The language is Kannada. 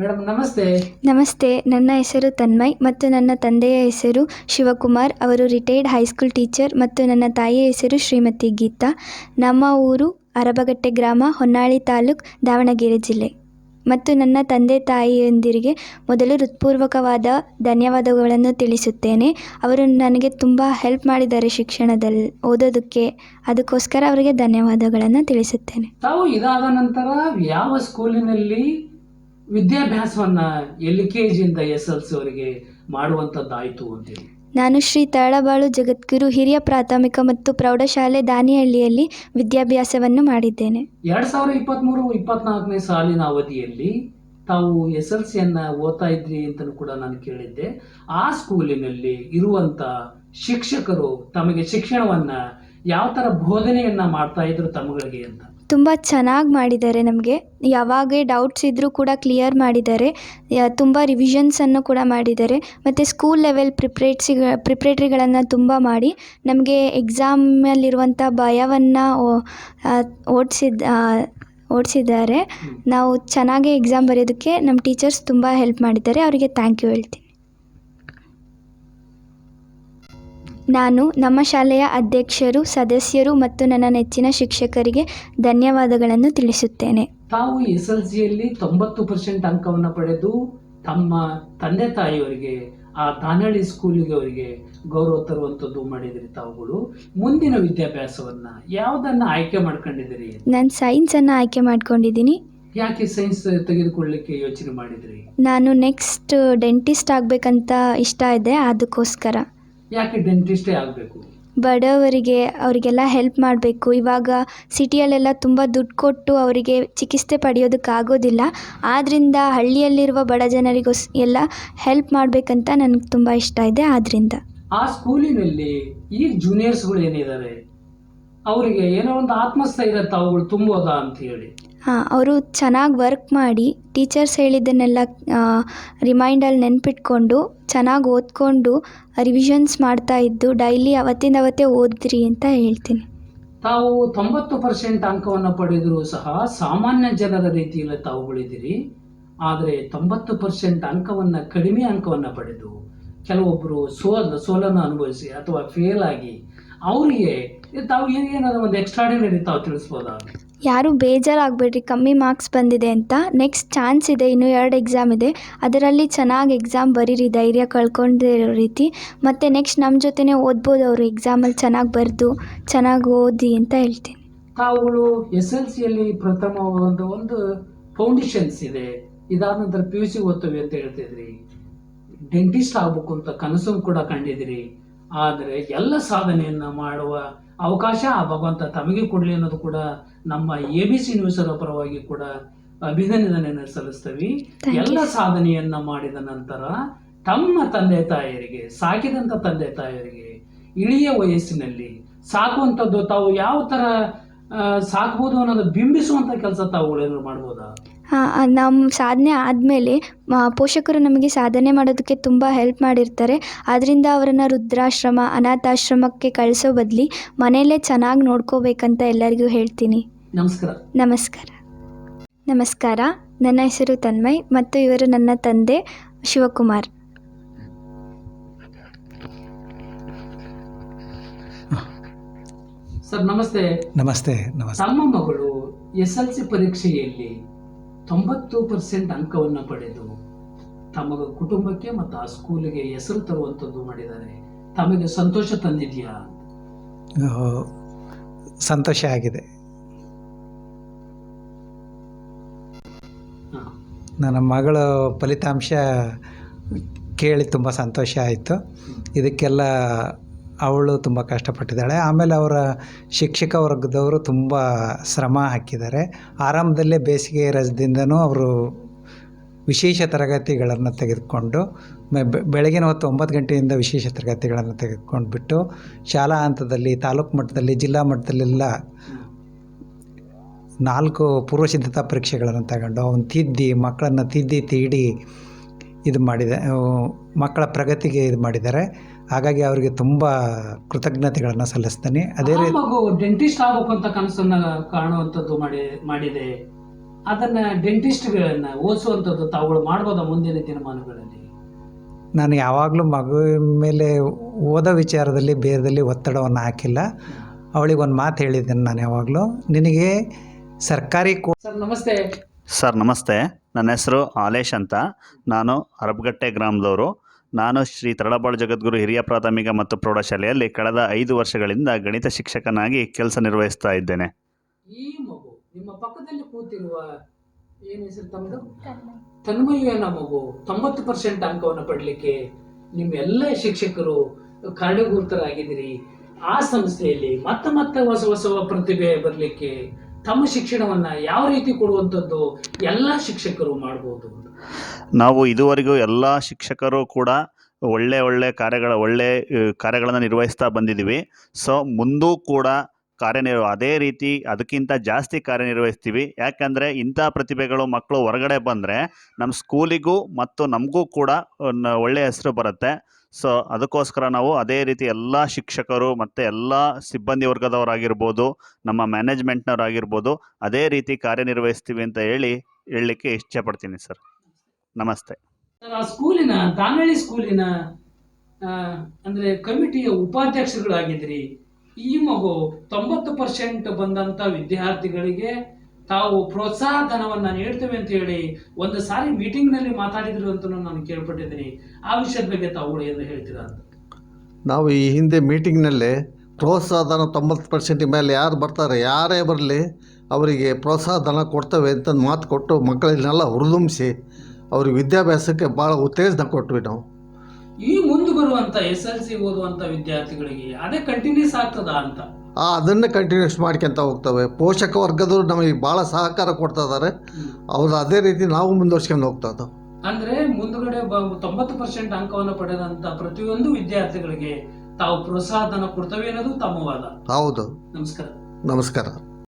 ಮೇಡಮ್ ನಮಸ್ತೆ. ನಮಸ್ತೆ. ನನ್ನ ಹೆಸರು ತನ್ಮಯ್ ಮತ್ತು ನನ್ನ ತಂದೆಯ ಹೆಸರು ಶಿವಕುಮಾರ್. ಅವರು ರಿಟೈರ್ಡ್ ಹೈಸ್ಕೂಲ್ ಟೀಚರ್ ಮತ್ತು ನನ್ನ ತಾಯಿಯ ಹೆಸರು ಶ್ರೀಮತಿ ಗೀತಾ. ನಮ್ಮ ಊರು ಅರಬಗಟ್ಟೆ ಗ್ರಾಮ ಹೊನ್ನಾಳಿ ತಾಲೂಕ್ ದಾವಣಗೆರೆ ಜಿಲ್ಲೆ. ಮತ್ತು ನನ್ನ ತಂದೆ ತಾಯಿಯೊಂದಿಗೆ ಮೊದಲು ಹೃತ್ಪೂರ್ವಕವಾದ ಧನ್ಯವಾದಗಳನ್ನು ತಿಳಿಸುತ್ತೇನೆ. ಅವರು ನನಗೆ ತುಂಬ ಹೆಲ್ಪ್ ಮಾಡಿದ್ದಾರೆ ಶಿಕ್ಷಣದಲ್ಲಿ ಓದೋದಕ್ಕೆ. ಅದಕ್ಕೋಸ್ಕರ ಅವರಿಗೆ ಧನ್ಯವಾದಗಳನ್ನು ತಿಳಿಸುತ್ತೇನೆ. ತಾವು ಇದಾದ ನಂತರ ಯಾವ ಸ್ಕೂಲಿನಲ್ಲಿ ವಿದ್ಯಾಭ್ಯಾಸವನ್ನ ಎಲ್ ಕೆ ಜಿಯಿಂದ ಎಸ್ ಎಲ್ ಸಿ ಅವರಿಗೆ ಮಾಡುವಂತದ್ದಾಯ್ತು ಅಂತೇಳಿ. ನಾನು ಶ್ರೀ ತಾಳಬಾಳು ಜಗದ್ಗುರು ಹಿರಿಯ ಪ್ರಾಥಮಿಕ ಮತ್ತು ಪ್ರೌಢಶಾಲೆ ದಾನಿಹಳ್ಳಿಯಲ್ಲಿ ವಿದ್ಯಾಭ್ಯಾಸವನ್ನು ಮಾಡಿದ್ದೇನೆ. ಎರಡ್ ಸಾವಿರದ ಇಪ್ಪತ್ಮೂರು ಇಪ್ಪತ್ನಾಲ್ಕನೇ ಸಾಲಿನ ಅವಧಿಯಲ್ಲಿ ತಾವು ಎಸ್ ಎಲ್ ಸಿಯನ್ನ ಓದ್ತಾ ಇದ್ರಿ ಅಂತಲೂ ಕೂಡ ನಾನು ಕೇಳಿದ್ದೆ. ಆ ಸ್ಕೂಲಿನಲ್ಲಿ ಇರುವಂತ ಶಿಕ್ಷಕರು ತಮಗೆ ಶಿಕ್ಷಣವನ್ನ ಯಾವ ತರ ಬೋಧನೆಯನ್ನ ಮಾಡ್ತಾ ಇದ್ರು ತಮಗಳಿಗೆ ಅಂತ. ತುಂಬ ಚೆನ್ನಾಗಿ ಮಾಡಿದ್ದಾರೆ ನಮಗೆ. ಯಾವಾಗೇ ಡೌಟ್ಸ್ ಇದ್ದರೂ ಕೂಡ ಕ್ಲಿಯರ್ ಮಾಡಿದ್ದಾರೆ. ಯಾ- ತುಂಬ ರಿವಿಷನ್ಸನ್ನು ಕೂಡ ಮಾಡಿದ್ದಾರೆ. ಮತ್ತು ಸ್ಕೂಲ್ ಲೆವೆಲ್ ಪ್ರಿಪ್ರೇಟ್ಸಿ ಪ್ರಿಪ್ರೇಟ್ರಿಗಳನ್ನು ತುಂಬ ಮಾಡಿ ನಮಗೆ ಎಕ್ಸಾಮಲ್ಲಿರುವಂಥ ಭಯವನ್ನು ಓಡಿಸಿದ ಓಡಿಸಿದ್ದಾರೆ. ನಾವು ಚೆನ್ನಾಗಿ ಎಕ್ಸಾಮ್ ಬರೆಯೋದಕ್ಕೆ ನಮ್ಮ ಟೀಚರ್ಸ್ ತುಂಬ ಹೆಲ್ಪ್ ಮಾಡಿದ್ದಾರೆ. ಅವರಿಗೆ ಥ್ಯಾಂಕ್ ಯು ಹೇಳ್ತೀನಿ. ನಾನು ನಮ್ಮ ಶಾಲೆಯ ಅಧ್ಯಕ್ಷರು ಸದಸ್ಯರು ಮತ್ತು ನನ್ನ ನೆಚ್ಚಿನ ಶಿಕ್ಷಕರಿಗೆ ಧನ್ಯವಾದಗಳನ್ನು ತಿಳಿಸುತ್ತೇನೆ. ತಾವು ಎಸ್ ಎಲ್ ಸಿಯಲ್ಲಿ ತೊಂಬತ್ತು ಪರ್ಸೆಂಟ್ ಅಂಕವನ್ನು ಪಡೆದು ತಮ್ಮ ತಂದೆ ತಾಯಿಯವರಿಗೆ ಆ ತಾನಹಳ್ಳಿ ಸ್ಕೂಲಿಗೆ ಅವರಿಗೆ ಗೌರವ ತರುವಂಥದ್ದು ಮಾಡಿದಿರಿ ತಾವುಗಳು. ಮುಂದಿನ ವಿದ್ಯಾಭ್ಯಾಸವನ್ನ ಯಾವುದನ್ನ ಆಯ್ಕೆ ಮಾಡ್ಕೊಂಡಿದ್ದೀರಿ? ನಾನು ಸೈನ್ಸನ್ನು ಆಯ್ಕೆ ಮಾಡ್ಕೊಂಡಿದ್ದೀನಿ. ಯಾಕೆ ಸೈನ್ಸ್ ತೆಗೆದುಕೊಳ್ಳಿಕ್ಕೆ ಯೋಚನೆ ಮಾಡಿದ್ರಿ? ನಾನು ನೆಕ್ಸ್ಟ್ ಡೆಂಟಿಸ್ಟ್ ಆಗಬೇಕಂತ ಇಷ್ಟ ಇದೆ ಅದಕ್ಕೋಸ್ಕರ. ಯಾಕೆ ಡೆಂಟಿಸ್ಟೇ ಆಗಬೇಕು? ಬಡವರಿಗೆ ಅವರಿಗೆಲ್ಲ ಹೆಲ್ಪ್ ಮಾಡಬೇಕು. ಇವಾಗ ಸಿಟಿಯಲ್ಲೆಲ್ಲ ತುಂಬ ದುಡ್ಡು ಕೊಟ್ಟು ಅವರಿಗೆ ಚಿಕಿತ್ಸೆ ಪಡೆಯೋದಕ್ಕಾಗೋದಿಲ್ಲ ಆದ್ದರಿಂದ ಹಳ್ಳಿಯಲ್ಲಿರುವ ಬಡ ಜನರಿಗೋಸ್ ಎಲ್ಲ ಹೆಲ್ಪ್ ಮಾಡಬೇಕಂತ ನನಗೆ ತುಂಬ ಇಷ್ಟ ಇದೆ ಆದ್ದರಿಂದ ಆ ಸ್ಕೂಲಿನಲ್ಲಿ ಈ ಜೂನಿಯರ್ಸ್ಗಳು ಏನಿದ್ದಾರೆ ಅವರಿಗೆ ಏನೋ ಒಂದು ಆತ್ಮಸ್ಥೈರ್ಯ ತಾವುಗಳು ತುಂಬೋದಾ ಅಂತ ಹೇಳಿ. ಅವರು ಚೆನ್ನಾಗಿ ವರ್ಕ್ ಮಾಡಿ ಟೀಚರ್ಸ್ ಹೇಳಿದ್ದನ್ನೆಲ್ಲ ರಿಮೈಂಡಲ್ಲಿ ನೆನ್ಪಿಟ್ಕೊಂಡು ಚೆನ್ನಾಗಿ ಓದ್ಕೊಂಡು ರಿವಿಷನ್ಸ್ ಮಾಡ್ತಾ ಇದ್ದು ಡೈಲಿ ಅವತ್ತಿಂದ ಅವತ್ತೇ ಓದ್ರಿ ಅಂತ ಹೇಳ್ತೀನಿ. ತಾವು ತೊಂಬತ್ತು ಪರ್ಸೆಂಟ್ ಅಂಕವನ್ನು ಪಡೆದರೂ ಸಹ ಸಾಮಾನ್ಯ ಜನರ ರೀತಿಯಲ್ಲಿ ತಾವು ಉಳಿದಿರಿ. ಆದರೆ ತೊಂಬತ್ತು ಪರ್ಸೆಂಟ್ ಅಂಕವನ್ನು, ಕಡಿಮೆ ಅಂಕವನ್ನು ಪಡೆದು ಕೆಲವೊಬ್ಬರು ಸೋಲ್ ಸೋಲನ್ನು ಅನುಭವಿಸಿ ಅಥವಾ ಫೇಲ್ ಆಗಿ ಅವರಿಗೆ ತಾವು ಏನಾದ್ರು ಒಂದು ಎಕ್ಸ್ಟ್ರಾಡಿನರಿ ತಾವು ತಿಳಿಸ್ಬೋದಾ ಯಾರೂ ಬೇಜಾರಾಗಬೇಡ್ರಿ, ಕಮ್ಮಿ ಮಾರ್ಕ್ಸ್ ಬಂದಿದೆ ಅಂತ. ನೆಕ್ಸ್ಟ್ ಚಾನ್ಸ್ ಇದೆ, ಇನ್ನೂ ಎರಡು ಎಕ್ಸಾಮ್ ಇದೆ. ಅದರಲ್ಲಿ ಚೆನ್ನಾಗಿ ಎಕ್ಸಾಮ್ ಬರೀರಿ, ಧೈರ್ಯ ಕಳ್ಕೊಂಡೇ ಇರೋ ರೀತಿ. ಮತ್ತು ನೆಕ್ಸ್ಟ್ ನಮ್ಮ ಜೊತೆನೇ ಓದ್ಬೋದು ಅವರು ಎಕ್ಸಾಮಲ್ಲಿ ಚೆನ್ನಾಗಿ ಬರೆದು, ಚೆನ್ನಾಗಿ ಓದಿ ಅಂತ ಹೇಳ್ತೀನಿ. ತಾವುಗಳು ಎಸ್ ಎಲ್ ಸಿಯಲ್ಲಿ ಪ್ರಥಮವಾದ ಒಂದು ಫೌಂಡೇಶನ್ಸ್ ಇದೆ. ಇದಾದ ನಂತರ ಪಿ ಯು ಸಿ ಓದ್ತೇವೆ ಅಂತ ಹೇಳ್ತಿದ್ರಿ. ಡೆಂಟಿಸ್ಟ್ ಆಗ್ಬೇಕು ಅಂತ ಕನಸು ಕೂಡ ಕಂಡಿದ್ರಿ ಆದರೆ ಎಲ್ಲ ಸಾಧನೆಯನ್ನ ಮಾಡುವ ಅವಕಾಶ ಆ ಭಗವಂತ ತಮಗೆ ಕೊಡಲಿ ಅನ್ನೋದು ಕೂಡ ನಮ್ಮ ಎ ಬಿ ಸಿ ನ್ಯೂಸರ ಪರವಾಗಿ ಕೂಡ ಅಭಿನಂದನೆಯನ್ನು ಸಲ್ಲಿಸ್ತೇವೆ. ಎಲ್ಲ ಸಾಧನೆಯನ್ನ ಮಾಡಿದ ನಂತರ ತಮ್ಮ ತಂದೆ ತಾಯಿಯರಿಗೆ ಸಾಕಿದಂತ ತಂದೆ ತಾಯಿಯರಿಗೆ ಇಳಿಯ ವಯಸ್ಸಿನಲ್ಲಿ ಸಾಕುವಂಥದ್ದು ತಾವು ಯಾವ ತರ ಆ, ಸಾಕ್ಬೋದು ಅನ್ನೋದು ಬಿಂಬಿಸುವಂತ ಕೆಲಸ ತಾವು ಏನಾದ್ರು ಮಾಡ್ಬೋದಾ? ನಮ್ಮ ಸಾಧನೆ ಆದಮೇಲೆ ಪೋಷಕರು ನಮಗೆ ಸಾಧನೆ ಮಾಡೋದಕ್ಕೆ ತುಂಬ ಹೆಲ್ಪ್ ಮಾಡಿರ್ತಾರೆ. ಆದ್ದರಿಂದ ಅವರನ್ನು ವೃದ್ಧಾಶ್ರಮ ಅನಾಥಾಶ್ರಮಕ್ಕೆ ಕಳಿಸೋ ಬದಲಿ ಮನೆಯಲ್ಲೇ ಚೆನ್ನಾಗಿ ನೋಡ್ಕೋಬೇಕಂತ ಎಲ್ಲರಿಗೂ ಹೇಳ್ತೀನಿ. ನಮಸ್ಕಾರ. ನಮಸ್ಕಾರ. ನಮಸ್ಕಾರ. ನನ್ನ ಹೆಸರು ತನ್ಮಯ್ ಮತ್ತು ಇವರು ನನ್ನ ತಂದೆ ಶಿವಕುಮಾರ್. ಸರ್ ನಮಸ್ತೆ. ನಮಸ್ತೆ ನಮಸ್ತೆ. ತಮ್ಮ ಮಗಳು ಎಸ್ ಎಲ್ ಸಿ ಪರೀಕ್ಷೆಯಲ್ಲಿ ತೊಂಬತ್ತು ಪರ್ಸೆಂಟ್ ಅಂಕವನ್ನು ಪಡೆದು ತಮ್ಮ ಕುಟುಂಬಕ್ಕೆ ಮತ್ತು ಆ ಸ್ಕೂಲಿಗೆ ಹೆಸರು ತರುವಂಥದ್ದು ಮಾಡಿದ್ದಾರೆ. ತಮಗೆ ಸಂತೋಷ ತಂದಿದೆಯಾ? ಸಂತೋಷ ಆಗಿದೆ. ನನ್ನ ಮಗಳ ಫಲಿತಾಂಶ ಕೇಳಿ ತುಂಬ ಸಂತೋಷ ಆಯಿತು. ಇದಕ್ಕೆಲ್ಲ ಅವಳು ತುಂಬ ಕಷ್ಟಪಟ್ಟಿದ್ದಾಳೆ. ಆಮೇಲೆ ಅವರ ಶಿಕ್ಷಕ ವರ್ಗದವರು ತುಂಬ ಶ್ರಮ ಹಾಕಿದ್ದಾರೆ. ಆರಂಭದಲ್ಲೇ ಬೇಸಿಗೆ ರಜದಿಂದನೂ ಅವರು ವಿಶೇಷ ತರಗತಿಗಳನ್ನು ತೆಗೆದುಕೊಂಡು ಬೆಳಗಿನ ಹೊತ್ತು ಒಂಬತ್ತು ಗಂಟೆಯಿಂದ ವಿಶೇಷ ತರಗತಿಗಳನ್ನು ತೆಗೆದುಕೊಂಡು ಬಿಟ್ಟು ಶಾಲಾ ಹಂತದಲ್ಲಿ, ತಾಲೂಕು ಮಟ್ಟದಲ್ಲಿ, ಜಿಲ್ಲಾ ಮಟ್ಟದಲ್ಲೆಲ್ಲ ನಾಲ್ಕು ಪೂರ್ವಸಿದ್ಧತಾ ಪರೀಕ್ಷೆಗಳನ್ನು ತಗೊಂಡು ಅವನು ತಿದ್ದಿ, ಮಕ್ಕಳನ್ನು ತಿದ್ದಿ, ತೀಡಿ ಇದು ಮಾಡಿದೆ ಮಕ್ಕಳ ಪ್ರಗತಿಗೆ ಇದು ಮಾಡಿದ್ದಾರೆ. ಹಾಗಾಗಿ ಅವರಿಗೆ ತುಂಬ ಕೃತಜ್ಞತೆಗಳನ್ನು ಸಲ್ಲಿಸ್ತೀನಿ. ಅದೇ ರೀತಿ ಮಗು ಡೆಂಟಿಸ್ಟ್ ಆಗಬೇಕು ಅಂತ ಕನಸನ್ನ ಕಾಣುವಂಥದ್ದು ಮಾಡಿ ಮಾಡಿದೆ. ಅದನ್ನ ಡೆಂಟಿಸ್ಟ್ಗಳನ್ನ ಓದಿಸುವಂಥದ್ದು ತಾವುಗಳು ಮಾಡ್ಬೋದಾ ಮುಂದಿನ ದಿನಮಾನಗಳಲ್ಲಿ ನಾನು ಯಾವಾಗಲೂ ಮಗುವಿನ ಮೇಲೆ ಓದೋ ವಿಚಾರದಲ್ಲಿ ಬೇರೆದಲ್ಲಿ ಒತ್ತಡವನ್ನು ಹಾಕಿಲ್ಲ. ಅವಳಿಗೆ ಒಂದು ಮಾತು ಹೇಳಿದ್ದೇನೆ ನಾನು ಯಾವಾಗಲೂ. ನಿನಗೆ ಸರ್ಕಾರಿ ಕೋ ಸರ್ ನಮಸ್ತೆ. ಸರ್, ನಮಸ್ತೆ. ನನ್ನ ಹೆಸರು ಆಲೇಶ್ ಅಂತ. ನಾನು ಅರಬಗಟ್ಟೆ ಗ್ರಾಮದವರು. ನಾನು ಶ್ರೀ ತರಳಬಾಳು ಜಗದ್ಗುರು ಹಿರಿಯ ಪ್ರಾಥಮಿಕ ಮತ್ತು ಪ್ರೌಢಶಾಲೆಯಲ್ಲಿ ಕಳೆದ ಐದು ವರ್ಷಗಳಿಂದ ಗಣಿತ ಶಿಕ್ಷಕನಾಗಿ ಕೆಲಸ ನಿರ್ವಹಿಸ್ತಾ ಇದ್ದೇನೆ. ಈ ಮಗು, ನಿಮ್ಮ ಪಕ್ಕದಲ್ಲಿ ಕೂತಿರುವ ಏನ್ ಹೆಸರು ತಮ್ಮದು? ತನ್ಮಯ್ಯನ ಮಗು. ತೊಂಬತ್ತು ಪರ್ಸೆಂಟ್ ಅಂಕವನ್ನು ಪಡಲಿಕ್ಕೆ ನಿಮ್ಮ ಎಲ್ಲ ಶಿಕ್ಷಕರು ಕಾರಣೀಭೂತರಾಗಿದ್ದೀರಿ ಆ ಸಂಸ್ಥೆಯಲ್ಲಿ ಮತ್ತೆ ಮತ್ತೆ ಹೊಸ ಹೊಸ ಪ್ರತಿಭೆ ಬರಲಿಕ್ಕೆ ತಮ್ಮ ಶಿಕ್ಷಣವನ್ನ ಯಾವ ರೀತಿ ಕೊಡುವಂಥದ್ದು ಎಲ್ಲ ಶಿಕ್ಷಕರು ಮಾಡಬಹುದು ನಾವು ಇದುವರೆಗೂ ಎಲ್ಲ ಶಿಕ್ಷಕರು ಕೂಡ ಒಳ್ಳೆ ಒಳ್ಳೆ ಕಾರ್ಯಗಳ, ಒಳ್ಳೆ ಕಾರ್ಯಗಳನ್ನು ನಿರ್ವಹಿಸ್ತಾ ಬಂದಿದ್ದೀವಿ ಸೊ ಮುಂದೂ ಕೂಡ ಕಾರ್ಯನಿರ್ವ, ಅದೇ ರೀತಿ ಅದಕ್ಕಿಂತ ಜಾಸ್ತಿ ಕಾರ್ಯನಿರ್ವಹಿಸ್ತೀವಿ. ಯಾಕಂದರೆ ಇಂಥ ಪ್ರತಿಭೆಗಳು ಮಕ್ಕಳು ಹೊರಗಡೆ ಬಂದರೆ ನಮ್ಮ ಸ್ಕೂಲಿಗೂ ಮತ್ತು ನಮಗೂ ಕೂಡ ಒಳ್ಳೆಯ ಹೆಸರು ಬರುತ್ತೆ. ಸೊ, ಅದಕ್ಕೋಸ್ಕರ ನಾವು ಅದೇ ರೀತಿ ಎಲ್ಲ ಶಿಕ್ಷಕರು ಮತ್ತು ಎಲ್ಲ ಸಿಬ್ಬಂದಿ ವರ್ಗದವರಾಗಿರ್ಬೋದು, ನಮ್ಮ ಮ್ಯಾನೇಜ್ಮೆಂಟ್ನವರಾಗಿರ್ಬೋದು ಅದೇ ರೀತಿ ಕಾರ್ಯನಿರ್ವಹಿಸ್ತೀವಿ ಅಂತ ಹೇಳಿ ಹೇಳಲಿಕ್ಕೆ ಇಷ್ಟಪಡ್ತೀನಿ ಸರ್. ನಮಸ್ತೆ. ಸ್ಕೂಲಿನ ದಾನಹಳ್ಳಿ ಸ್ಕೂಲಿನ ಅಂದ್ರೆ ಕಮಿಟಿಯ ಉಪಾಧ್ಯಕ್ಷರುಗಳಾಗಿದ್ರಿ ಈ ಮಗು ತೊಂಬತ್ತು ಪರ್ಸೆಂಟ್ ಬಂದಂತ ವಿದ್ಯಾರ್ಥಿಗಳಿಗೆ ತಾವು ಪ್ರೋತ್ಸಾಹ ಧನವನ್ನು ನೀಡ್ತೇವೆ ಅಂತ ಹೇಳಿ ಒಂದು ಸಾರಿ ಮೀಟಿಂಗ್ನಲ್ಲಿ ಮಾತಾಡಿದ್ರು ಅಂತ ನಾನು ಕೇಳ್ಪಟ್ಟಿದ್ದೀನಿ. ಆ ವಿಷಯದ ಬಗ್ಗೆ ತಾವು ಏನು ಹೇಳ್ತೀರಾ ಅಂತ? ನಾವು ಈ ಹಿಂದೆ ಮೀಟಿಂಗ್ನಲ್ಲಿ ಪ್ರೋತ್ಸಾಹ ಧನ ತೊಂಬತ್ತು ಪರ್ಸೆಂಟ್ ಮೇಲೆ ಯಾರು ಬರ್ತಾರೆ, ಯಾರೇ ಬರಲಿ ಅವರಿಗೆ ಪ್ರೋತ್ಸಾಹ ಧನ ಕೊಡ್ತೇವೆ ಅಂತ ಮಾತು ಕೊಟ್ಟು ಮಕ್ಕಳನ್ನೆಲ್ಲ ಹುರಿದುಂಬಿಸಿ ಅವ್ರಿಗೆ ವಿದ್ಯಾಭ್ಯಾಸಕ್ಕೆ ಭಾಳ ಉತ್ತೇಜನ ಕೊಟ್ವಿ ನಾವು. ಈ ಮುಂದೆ ಬರುವಂತ ಎಸ್ ಎಲ್ ಸಿ ಓದುವಂತ ವಿದ್ಯಾರ್ಥಿಗಳಿಗೆ ಅದೇ ಕಂಟಿನ್ಯೂಸ್ ಆಗ್ತದ ಅಂತ? ಆ ಅದನ್ನ ಕಂಟಿನ್ಯೂಸ್ ಮಾಡ್ಕೊಂತ ಹೋಗ್ತವೆ. ಪೋಷಕ ವರ್ಗದವರು ನಮಗೆ ಭಾಳ ಸಹಕಾರ ಕೊಡ್ತಾ ಇದ್ದಾರೆ ಅವ್ರು ಅದೇ ರೀತಿ ನಾವು ಮುಂದುವರ್ಸ್ಕೊಂಡು ಹೋಗ್ತಾ ಇದ್ದಾವೆ. ಅಂದ್ರೆ ಮುಂದುಗಡೆ ತೊಂಬತ್ತು ಪರ್ಸೆಂಟ್ ಅಂಕವನ್ನು ಪಡೆದಂತ ಪ್ರತಿಯೊಂದು ವಿದ್ಯಾರ್ಥಿಗಳಿಗೆ ತಾವು ಪ್ರೋತ್ಸಾಹ ಕೊಡ್ತವೆ ಅನ್ನೋದು ತಮ್ಮ ವಾದ ಹೌದು. ನಮಸ್ಕಾರ. ನಮಸ್ಕಾರ.